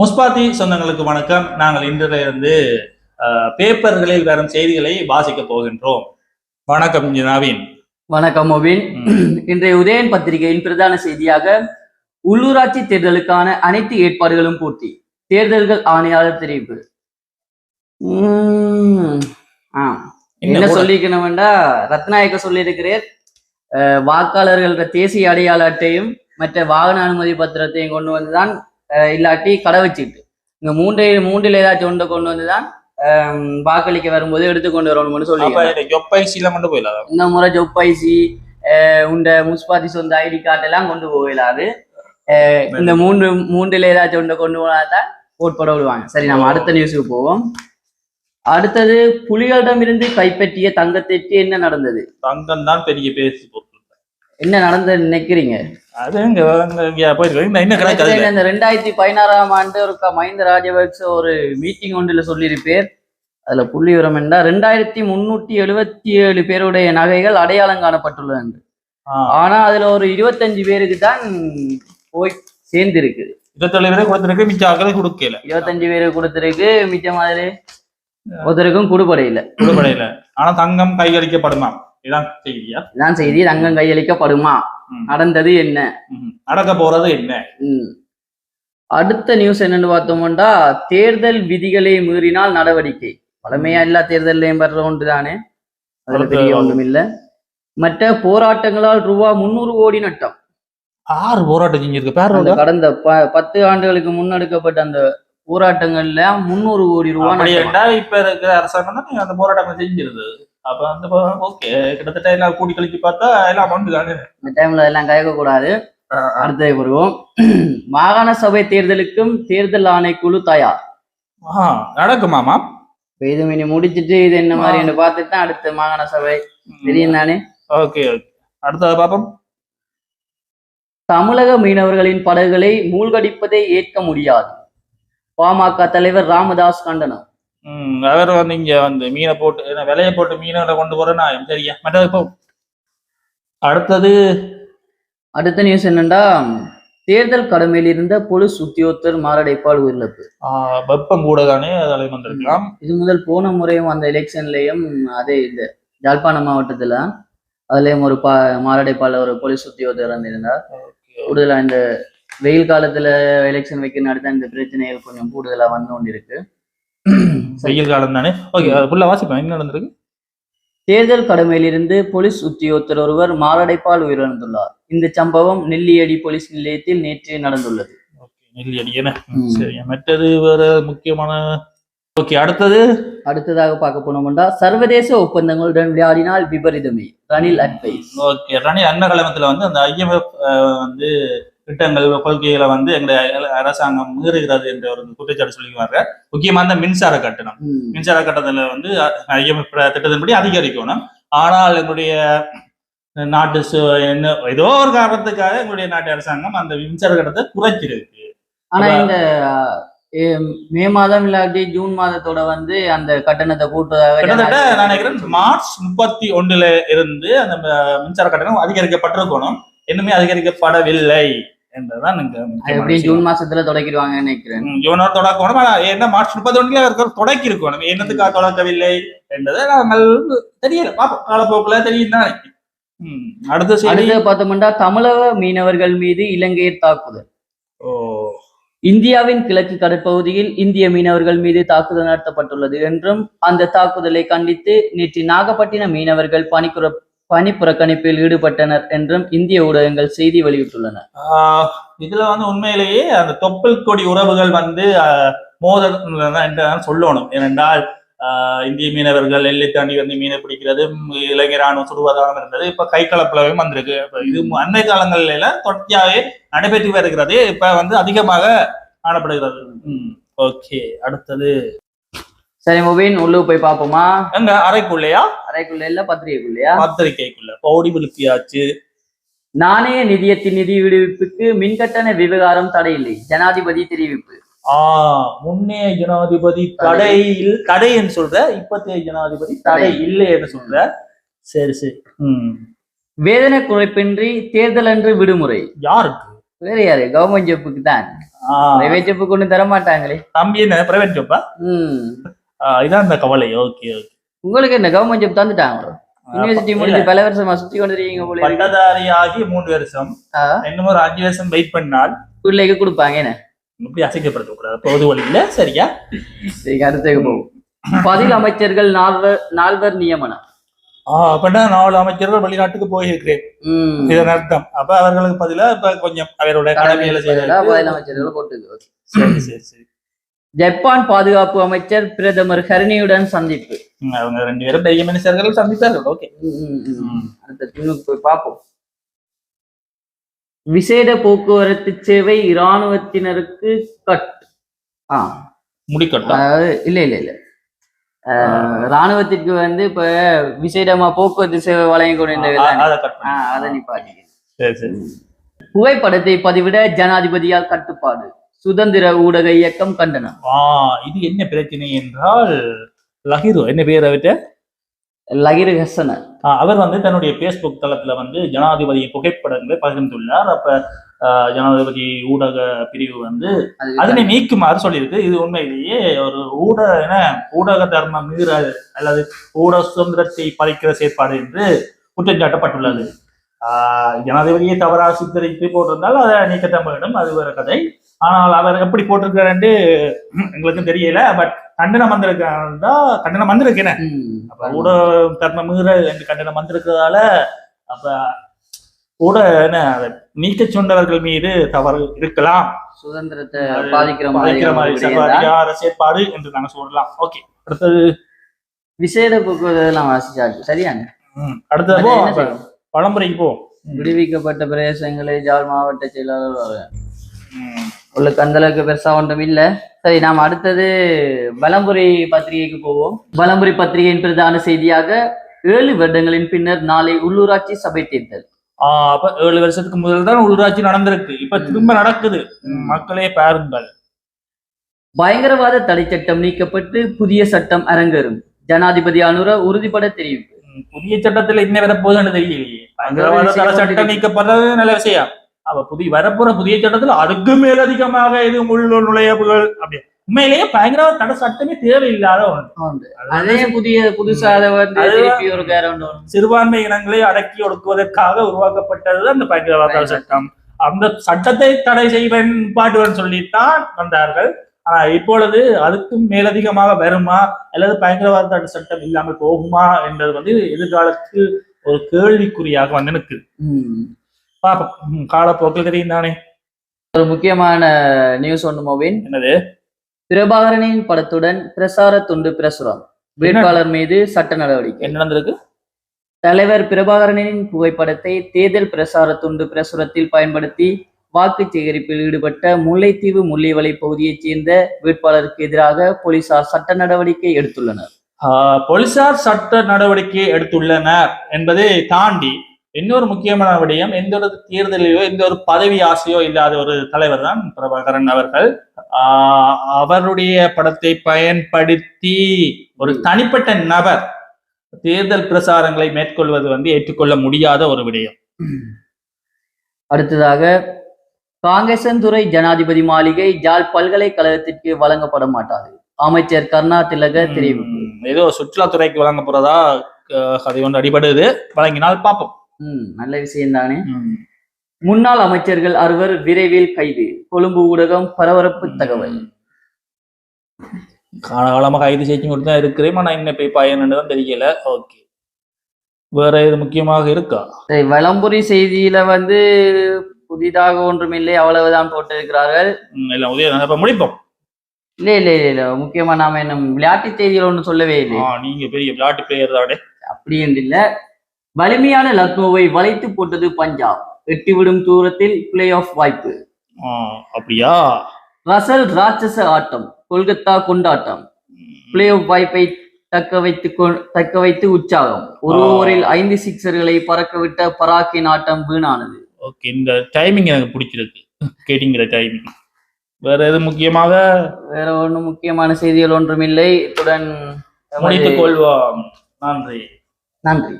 முஸ்பாத்தி சொந்தங்களுக்கு வணக்கம். நாங்கள் இன்றிலிருந்து பேப்பர்களில் வரும் செய்திகளை வாசிக்க போகின்றோம். வணக்கம் நவீன் வணக்கம் மொபின். இன்றைய உதயன் பத்திரிகையின் பிரதான செய்தியாக உள்ளூராட்சி தேர்தலுக்கான அனைத்து ஏற்பாடுகளும் பூர்த்தி. தேர்தல்கள் ஆணையாளர் தெரிவிப்பு. என்ன சொல்லிக்கணும்டா ரத்நாயக்க சொல்லியிருக்கிறேன் வாக்காளர்கள தேசிய அடையாள அட்டையும் மற்ற வாகன அனுமதி பத்திரத்தையும் கொண்டு வந்துதான் இல்லாட்டி கடை வச்சுட்டு இங்க மூன்று மூன்றில் ஏதாச்சும் ஒன்றை கொண்டு வந்துதான் அஹ், வாக்களிக்க வரும்போது எடுத்துக்கொண்டு வரணும்னு சொல்லி அப்ப இந்த ஜொப்பை சீலம் கொண்டு போயிடலாம் இந்த முறை ஜொப்பைசி உண்ட முஸ்பாதி சொந்த ஐடி கார்டு எல்லாம் கொண்டு அஹ் இந்த மூன்று மூன்றுல ஏதாச்சும் ஒன்றை கொண்டு போனாதான் ஓட் போட விடுவாங்க. சரி நம்ம அடுத்த நியூஸுக்கு போவோம். அடுத்தது புலிகளிடமிருந்து கைப்பற்றிய தங்கத்திற்கு என்ன நடந்தது? தங்கம் தான் பெரிய பேசி என்ன நடந்தது நினைக்கிறீங்க? அது இங்க என்ன கிடைக்காது இந்த ரெண்டாயிரத்தி பதினாறாம் ஆண்டு ஒரு மஹிந்த ராஜபக்ச ஒரு மீட்டிங் ஒன்றில் சொல்லியிருப்பேர் அதுல புள்ளி விவரம் என்றால் ரெண்டாயிரத்தி முன்னூத்தி எழுபத்தி ஏழு பேருடைய நகைகள் அடையாளம் காணப்பட்டுள்ளது என்று. ஆனா அதுல ஒரு இருபத்தஞ்சு பேருக்கு தான் போய் சேர்ந்திருக்கு. இருபத்தேழு பேரை கொடுத்துருக்கு மிச்ச ஆக்களை கொடுக்கல. இருபத்தஞ்சு பேருக்கு கொடுத்திருக்கு மிச்ச மாதிரி ஒருத்தருக்கும் கொடுபடையில கொடுப்படையில. ஆனா தங்கம் கைகழிக்கப்படுமா இதான் செய்தி தங்கம் கையளிக்கப்படுமா. நடந்தது என்ன. நடக்க போறது என்ன. அடுத்த நியூஸ் என்னன்னு பார்த்தோம்னா தேர்தல் விதிகளை மீறினால் நடவடிக்கை. பழமையா எல்லா தேர்தல்லையும் வர்ற ஒன்று தானே அதுல பெரிய ஒன்றும் இல்ல மற்ற போராட்டங்களால் ரூபா முன்னூறு கோடி நட்டம். ஆறு போராட்டம் செஞ்சிருக்கு. பேர் கடந்த பத்து ஆண்டுகளுக்கு முன்னெடுக்கப்பட்ட அந்த போராட்டங்கள்ல முன்னூறு கோடி ரூபாய் இப்ப இருக்கிற அரசாங்கம் அந்த போராட்டம் செஞ்சிருது. அப்ப அந்த ஓகே கிட்டத்தட்ட எல்லாம் கூடி கழிச்சு பார்த்தா எல்லாம் அமௌண்ட் தானே? இந்த டைம்ல எல்லாம் கயக்க கூடாது. அடுத்தது வருவோம். மாகாண சபை தேர்தலுக்கும் தேர்தல் ஆணைக்குழு தயார். நடக்குமாமா இது இனி முடிச்சிட்டு இது என்ன மாதிரி பார்த்துட்டு தான் அடுத்த மாகாண சபை. தெரியும் தானே ஓகே ஓகே அடுத்தது பாப்போம் தமிழக மீனவர்களின் படகுகளை மூழ்கடிப்பதை ஏற்க முடியாது. பாமக தலைவர் ராமதாஸ் கண்டனம். அவர் வந்து இங்க வந்து மீனை போட்டு விலையை போட்டு மீனை கொண்டு போறேன்னா சரியா? மற்றது இப்போ அடுத்தது அடுத்த நியூஸ் என்னன்னா தேர்தல் கடமையில் இருந்த போலீஸ் உத்தியோகத்தர் மாரடைப்பால் உயிரிழப்பு. வெப்பம் கூட தானே அதில் வந்திருக்கலாம். இது முதல் போன முறையும் அந்த எலெக்ஷன்லயும் அதே இந்த யாழ்ப்பாணம் மாவட்டத்துல அதுலயும் ஒரு பா மாரடைப்பால் ஒரு போலீஸ் உத்தியோகத்தர் இறந்திருந்தார். கூடுதலா இந்த வெயில் காலத்துல எலெக்ஷன் வைக்க அடுத்த இந்த பிரச்சனைகள் கொஞ்சம் கூடுதலா வந்து கொண்டிருக்கு. வெயில் காலம் தானே? ஓகே அது ஃபுல்லா வாசிப்பேன். என்ன நடந்திருக்கு? தேர்தல் கடமையிலிருந்து போலீஸ் உத்தியோகத்தர் ஒருவர் மாரடைப்பால் உயிரிழந்துள்ளார். இந்த சம்பவம் நெல்லியடி போலீஸ் நிலையத்தில் நேற்று நடந்துள்ளது. ஓகே நெல்லி அடி என்ன? ம். சரி மற்றது வேற முக்கியமான ஓகே அடுத்தது? அடுத்ததாக பார்க்க போனோம்னா சர்வதேச ஒப்பந்தங்களுடன் விளையாடினால் விபரீதமே. ரணில் அட்வைஸ் ஓகே ரணி அன்னகலமத்துல வந்து அந்த ஐஎம்எஃப் வந்து திட்டங்கள் கொள்கைகளை வந்து எங்களுடைய அரசாங்கம் மீறுகிறது என்ற ஒரு குற்றச்சாட்டு சொல்லிக்குவாங்க. முக்கியமா இந்த மின்சார கட்டணம். மின்சார கட்டணத்துல வந்து திட்டத்தின்படி அதிகரிக்கணும். ஆனால் எங்களுடைய நாட்டு என்ன ஏதோ ஒரு காரணத்துக்காக எங்களுடைய நாட்டு அரசாங்கம் அந்த மின்சார கட்டணத்தை குறைச்சிருக்கு. ஆனா இந்த மே மாதம் இல்லாட்டி ஜூன் மாதத்தோட வந்து அந்த கட்டணத்தை கூட்டுவதாக கிட்டத்தட்ட நான் நினைக்கிறேன் மார்ச் முப்பத்தி ஒண்ணுல இருந்து அந்த மின்சார கட்டணம் அதிகரிக்கப்பட்டிருக்கணும். இன்னுமே அதிகரிக்கப்படவில்லை. என்றுதான் விஷயம். ஜூன் மாசத்துல தொடக்கிடுவாங்கன்னு நினைக்கிறேன். இவனோட தொடக்கணும். ஆனா என்ன மார்ச் முப்பத்தி ஒண்ணுல இருக்கிற தொடக்கி இருக்கணும் என்னத்துக்காக தொடக்கவில்லை என்றதை நாங்கள் தெரியல. பாப்போம் காலப்போக்குல தெரியும் தானே அடுத்த அடுத்து பார்த்தோம்னா தமிழக மீனவர்கள் மீது இலங்கையர் தாக்குதல். ஓ. இந்தியாவின் கிழக்கு கடற்பகுதியில் இந்திய மீனவர்கள் மீது தாக்குதல் நடத்தப்பட்டுள்ளது என்றும் அந்த தாக்குதலை கண்டித்து நேற்று நாகப்பட்டினம் மீனவர்கள் பணிக்குற பணி புறக்கணிப்பில் ஈடுபட்டனர் என்றும் இந்திய ஊடகங்கள் செய்தி வெளியிட்டுள்ளன. இதுல வந்து உண்மையிலேயே அந்த தொப்புள் கொடி உறவுகள் வந்து மோதல் என்று சொல்லணும். ஏனென்றால் ஆஹ், இந்திய மீனவர்கள் எல்லை தாண்டி வந்து மீனை பிடிக்கிறது ம், இலங்கை ராணுவம் சுடுவதாக இருந்தது. இப்ப கை கலப்பலவும் வந்திருக்கு. இது அன்னை காலங்களில தொடர்ச்சியாகவே நடைபெற்று வருகிறது. இப்ப வந்து அதிகமாக காணப்படுகிறது. ஓகே. அடுத்தது. சரி மொபைன் உள்ளுக்கு போய் பார்ப்போமா? எங்க? அறைக்குள்ளையா? அறைக்குள்ள இல்ல பத்திரிகைக்குள்ளயா? பத்திரிகைக்குள்ள. பௌடி விழுப்பியாச்சு. நாணய நிதியத்தின் நிதி விடுவிப்புக்கு மின்கட்டண விவகாரம் தடையில்லை. ஜனாதிபதி தெரிவிப்பு. ஆஹ் முன்னைய ஜனாதிபதி தடையில் தடைன்னு சொல்ற இப்பத்தைய ஜனாதிபதி தடை இல்லைன்னு சொல்ற. சரி சரி. ம். வேதனை குறைப்பின்றி தேர்தல் அன்று விடுமுறை. யாருக்கு? வேற யாரு? கவர்மெண்ட் ஜப்புக்கு தான். பிரைவேட் ஜாப் கொண்டு தர மாட்டாங்களே தம்பி என்ன? பிரைவேட் ஜாப்பா ம். இதான் அந்த கவலை. Okay okay. உங்களுக்கு என்ன கவர்மெண்ட் ஜாப் தந்துட்டாங்களோ யூனிவர்சிட்டி முடிஞ்சு பல வருஷமா சுத்தி கொண்டிருக்கீங்க போல. பட்டதாரி ஆகி மூணு வருஷம். இன்னும் ஒரு அஞ்சு வருஷம் வெயிட் பண்ணால் பிள்ளைக்கு கொடுப்பாங்க என்ன? இப்படி அசைக்கப்படுத்த கூடாது பொது வழியில சரியா? சரி போவோம். பதில் அமைச்சர்கள் நால்வர் நால்வர் நியமனம். அப்படின்னா நாலு அமைச்சர்கள் வெளிநாட்டுக்கு போயிருக்கிறேன். இதன் அர்த்தம். அப்ப அவர்களுக்கு பதிலா இப்ப கொஞ்சம் அவருடைய கடமையில Okay. சரி சரி சரி. ஜப்பான் பாதுகாப்பு அமைச்சர் பிரதமர் ஹரணியுடன் சந்திப்பு. அவங்க ரெண்டு பேரும் பெரிய மனுஷர்கள் சந்தித்தார்கள். ஓகே. அடுத்த பார்ப்போம். விசேட போக்குவரத்து சேவை இராணுவத்தினருக்கு கட். ஆ. அதாவது இல்ல இல்ல இல்ல. ராணுவத்திற்கு வந்து இப்ப விசேடமா போக்குவரத்து சேவை வழங்கி? அதை நிப்பாட்டி சரி புகைப்படத்தை பதிவிட ஜனாதிபதியால் கட்டுப்பாடு. சுதந்திர ஊடக இயக்கம் கண்டனம். ஆ இது என்ன பிரச்சனை என்றால் லஹிரு என்ன பேர் அவர்கிட்ட? லகிரு ஹசன. அவர் வந்து தன்னுடைய பேஸ்புக் தளத்துல வந்து ஜனாதிபதி புகைப்படங்களை பகிர்ந்துள்ளார். அப்ப ஜனாதிபதி ஊடக பிரிவு வந்து அதனை நீக்குமாறு சொல்லியிருக்கு. இது உண்மையிலேயே ஒரு ஊடக என ஊடக தர்ம மீறல் அல்லது ஊடக சுதந்திரத்தை பறிக்கிற செயற்பாடு என்று குற்றம் சாட்டப்பட்டுள்ளது. ஆஹ் ஜனாதிபதியை தவறாக சித்தரித்து போட்டிருந்தால் அதை நீக்கத்தான் வேண்டும். அது வேற கதை. ஆனால் அவர் எப்படி போட்டிருக்காருன்னு எங்களுக்கும் தெரியல. பட் கண்டனம் வந்திருக்காருந்தா கண்டனம் வந்திருக்கேன். அப்ப ஊடக தர்ம என்று கண்டனம் வந்திருக்கிறதால அப்ப ஊடக என்ன நீக்க சொன்னவர்கள் மீது தவறு இருக்கலாம். சுதந்திரத்தை பாதிக்கிற பாதிக்கிற மாதிரி செயற்பாடு என்று நாங்க சொல்லலாம். ஓகே அடுத்தது. விசேட போக்குவரத்து எல்லாம் வாசிச்சாச்சு சரியாங்க அடுத்தது? பழம்புரைக்கு போ. விடுவிக்கப்பட்ட பிரதேசங்களை ஜாழ் மாவட்ட செயலாளர் உங்களுக்கு அந்த அளவுக்கு பெருசா ஒன்றும் இல்ல. சரி நாம் அடுத்தது பலம்புரி பத்திரிகைக்கு போவோம். பலம்புரி பத்திரிகையின் பிரதான செய்தியாக ஏழு வருடங்களின் பின்னர் நாளை உள்ளூராட்சி சபை தேர்தல். ஆஹ் அப்ப ஏழு வருஷத்துக்கு முதல் தான் உள்ளூராட்சி நடந்திருக்கு. இப்ப திரும்ப நடக்குது. மக்களே பாருங்கள். பயங்கரவாத தடை சட்டம் நீக்கப்பட்டு புதிய சட்டம் அரங்கேறும். ஜனாதிபதி அனுர உறுதிபட தெரிவிப்பு. புதிய சட்டத்துல என்ன வரப்போகுதுன்னு தெரியலையே. பயங்கரவாத தடை சட்டம் நீக்கப்படுறது நல்ல விஷயம். அப்ப புதிய வரப்போற புதிய சட்டத்துல அதுக்கு மேலதிகமாக இது உள் நுழைவுகள் அப்படி உண்மையிலேயே பயங்கரவாத தடை சட்டமே தேவையில்லாத ஒன்று அதே புதிய புதுசா அதை வந்து சிறுபான்மை இனங்களை அடக்கி ஒடுக்குவதற்காக உருவாக்கப்பட்டது அந்த பயங்கரவாத சட்டம். அந்த சட்டத்தை தடை செய்வன் பாட்டுவன் சொல்லித்தான் வந்தார்கள். ஆனா இப்பொழுது அதுக்கும் மேலதிகமாக வருமா? அல்லது பயங்கரவாத தடை சட்டம் இல்லாமல் போகுமா? என்பது வந்து எதிர்காலத்தில் ஒரு கேள்விக்குறியாக வந்து நிற்குது. ம். பாப்போம். ம், காலப்போக்கில் தெரியும் தானே. ஒரு முக்கியமான நியூஸ் ஒன்று மோபின் என்னது? பிரபாகரனின் படத்துடன் பிரசார துண்டு பிரசுரம். வேட்பாளர் மீது சட்ட நடவடிக்கை. என்ன நடந்திருக்கு? தலைவர் பிரபாகரனின் புகைப்படத்தை தேர்தல் பிரசார துண்டு பிரசுரத்தில் பயன்படுத்தி வாக்கு சேகரிப்பில் ஈடுபட்ட முல்லைத்தீவு முள்ளிவளை பகுதியைச் சேர்ந்த வேட்பாளருக்கு எதிராக போலீசார் சட்ட நடவடிக்கை எடுத்துள்ளனர். போலீசார் சட்ட நடவடிக்கை எடுத்துள்ளனர் என்பதை தாண்டி இன்னொரு முக்கியமான விடயம் எந்த ஒரு தேர்தலையோ எந்த ஒரு பதவி ஆசையோ இல்லாத ஒரு தலைவர் தான் பிரபாகரன் அவர்கள். ஆஹ் அவருடைய படத்தை பயன்படுத்தி ஒரு தனிப்பட்ட நபர் தேர்தல் பிரசாரங்களை மேற்கொள்வது வந்து ஏற்றுக்கொள்ள முடியாத ஒரு விடயம். அடுத்ததாக காங்கேசன்துறை ஜனாதிபதி மாளிகை ஜாழ் பல்கலைக்கழகத்திற்கு வழங்கப்பட மாட்டாது. அமைச்சர் கருணா திலக தெரிவிப்பு. ஏதோ சுற்றுலாத்துறைக்கு வழங்க போறதா அஹ், கதை ஒன்று அடிபடுது. வழங்கினால் பார்ப்போம். நல்ல விஷயம் தானே. முன்னாள் அமைச்சர்கள் அறுவர் விரைவில் கைது. கொழும்பு ஊடகம் பரபரப்பு தகவல். காலகாலமாக கைது செய்து கொடுத்து தான் இருக்கிறேன். ஆனா என்ன போய் பயன்னு தான் தெரியல. ஓகே. வேற இது முக்கியமாக இருக்கா? சரி, வலம்புரி செய்தியில வந்து புதிதாக ஒன்றுமில்லை. அவ்வளவுதான் போட்டிருக்கிறார்கள். எல்லாம் உதய இப்ப முடிப்போம். இல்ல இல்ல இல்ல இல்ல. முக்கியமா நாம என்ன விளையாட்டு செய்திகள் ஒன்றும் சொல்லவே இல்லை. நீங்க பெரிய விளையாட்டு பிளேயர் தானே. அப்படி என்று இல்ல. வலிமையான லக்னோவை வளைத்து போட்டது பஞ்சாப். எட்டி விடும் தூரத்தில் பிளே ஆஃப் வாய்ப்பு அப்படியா? ரசல் ராட்சச ஆட்டம் கொல்கத்தா கொண்டாட்டம். பிளே ஆஃப் வாய்ப்பை தக்க வைத்து தக்க வைத்து உற்சாகம். ஒரு. ஓவரில் ஐந்து சிக்சர்களை பறக்கவிட்ட பராக்கின் ஆட்டம் வீணானது. ஓகே இந்த டைமிங் எனக்கு பிடிச்சிருக்கு. கேட்டிங்கிற டைமிங் வேற எது முக்கியமாக? வேற ஒன்றும் முக்கியமான செய்திகள் ஒன்றுமில்லை. இத்துடன் முடித்துக் கொள்வோம். நன்றி. நன்றி.